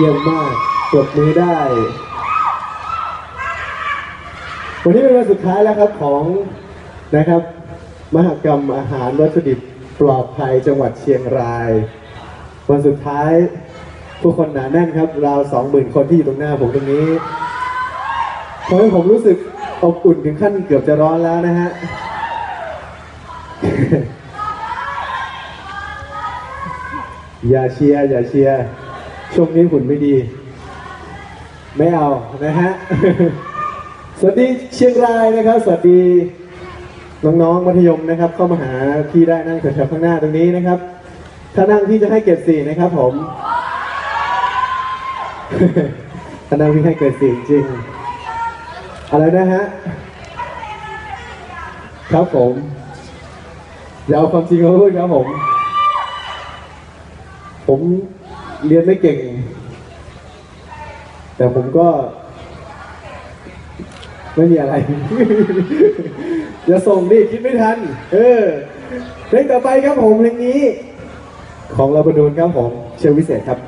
ยี่ยมมากปรบมือได้ วันนี้เป็นวันสุดท้ายแล้วครับของนะครับ มหกรรมอาหารวัตถุดิบปลอดภัยจังหวัดเชียงราย วันสุดท้ายผู้คนหนาแน่นครับ ราวสองหมื่นคนที่อยู่ตรงหน้าผมตรงนี้ทำให้ผมรู้สึกอบอุ่นถึงขั้นเกือบจะร้อนแล้วนะฮะอย่าเชียร์อย่าเชียร์ ช่วงนี้หุ่นไม่ดี ไม่เอานะฮะ สวัสดีเชียงรายนะครับ สวัสดีน้องๆมัธยมนะครับ เข้ามาหาพี่ได้นั่งแถวๆข้างหน้าตรงนี้นะครับ ถ้านั่งพี่จะให้เกรดสี่นะครับผมถ้านั่งพี่ให้เกรดสี่จริงอะไรนะฮะครับผมอย่าเอาความจริงมาพูดครับผม ผม เรียนไม่เก่ง แต่ผมก็ ไม่มีอะไร อย่าส่งดิคิดไม่ทัน เออเพลงต่อไปครับผมเพลงนี้ ของลาบานูนครับผม เชิญวิเศษครับ